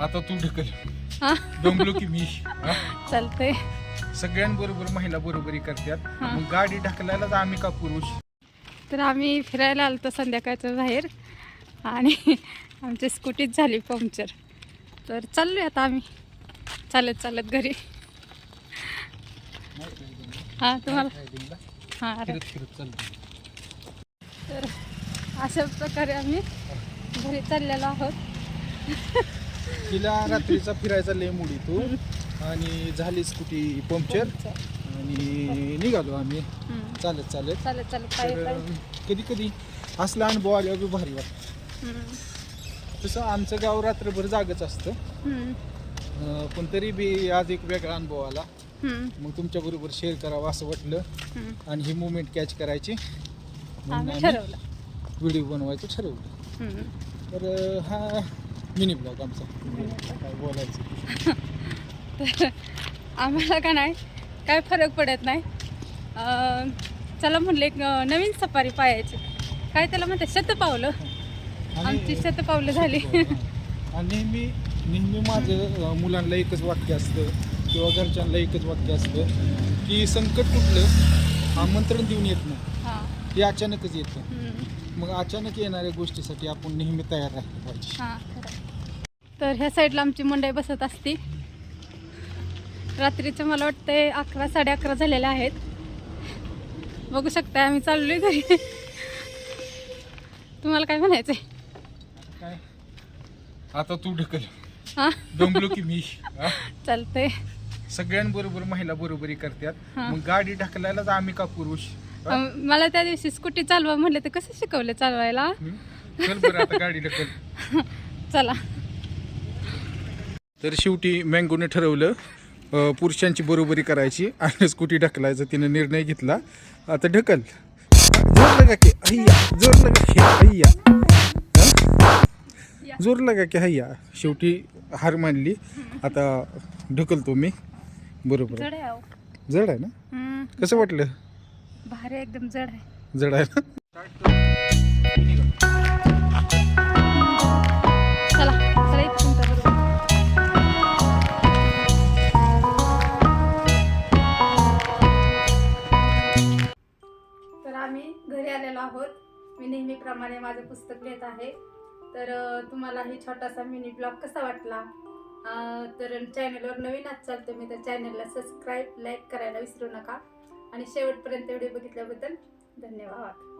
आता तू ढकल. हा? दमलो की मी. हा? चालतंय. सगळ्यांबरोबर महिला बरोबरी करतात. हा. मग गाडी ढकलायलाच आम्ही का पुरुष? तर आम्ही फिरायला आलो संध्याकाळचं बाहेर. आणि आमची स्कूटीच झाली पंक्चर. तर चाललोय आता आम्ही. चालत चालत घरी. हां तुम्हाला? हां फिरत फिरत चालतो तर अशा प्रकारे आम्ही घरी चाललेलो आहोत. तिला रात्रीचा फिरायचा लय मुडी तू आणि झाली स्कूटी पंक्चर आणि निघालो आम्ही. चालत चालत चालत चालत पायी तर पायी कधी कधी असला अनुभव आल्यावर बी भारी वाटतं हम्म. तसं आमचं गाव रात्रभर जागच असतं हम्म. अं, पण तरी बी आज एक वेगळा अनुभव आला हम्म. मग तुमच्याबरोबर शेअर करावं असं वाटलं हम्म. आणि ही मुवमेंट कॅच करायची म्हणून आम्ही आम्ही ठरवलं व्हिडिओ बनवायचं ठरवलं हम्म. तर अं, हा मिनी ब्लॉग आमचा. काय बोलायचं? तर आम्हाला का नाही काय फरक पडत नाही. चला म्हणलं एक नवीन सफारी पाहायची. काय त्याला म्हणतात शतपावलं. आमची शतपावलं झाली. आणि नेहमी नेहमी माझं मुलांना एकच वाक्य असतं किंवा घरच्यांना एकच वाक्य असतं की संकट कुठलं आमंत्रण देऊन येत नाही. हां. ते अचानकच येतं. मग अचानक येणाऱ्या गोष्टीसाठी आपण नेहमी तयार राहिलं पाहिजे. तर ह्या साईडला आमची मंडई बसत असती. रात्रीचे मला वाटते अकरा साडे अकरा झालेले आहेत. बघू शकता आम्ही चाललोय घरी. तुम्हाला काय म्हणायचंय? आता तू ढकल. हां? दमलो की मी? चालतंय. सगळ्यांबरोबर महिला बरोबरी करतात. हा. मग गाडी ढकलायलाच आम्ही का पुरुष? मला त्या दिवशी स्कूटी चालवा म्हटलं तर कसं शिकवलं चालवायला? चल बरं आता गाडी ढकल. चला. तर शेवटी मँगोने ठरवलं पुरुषांची बरोबरी करायची आणि स्कूटी ढकलायचा. तिने निर्णय घेतला. आता ढकल. जोर लगा की अय्या जोर लगा की अय्या या. हं? जोर लगा की अय्या शेवटी हार मानली. आता ढकलतो मी. बरोबर. जड आहे अहो. जड आहे ना? हम्म, कसं वाटलं? भारी आहे, एकदम जड आहे. जड आहे ना? आम्ही घरी आलेलो आहोत. मी नेहमीप्रमाणे माझं पुस्तक लिहित आहे. तर तुम्हाला ही छोटासा मिनी ब्लॉग कसा वाटला? तर चॅनलवर नवीन असाल तुम्ही तर चॅनलला सबस्क्राईब लाईक करायला विसरू नका. आणि शेवटपर्यंत व्हिडिओ बघितल्याबद्दल धन्यवाद.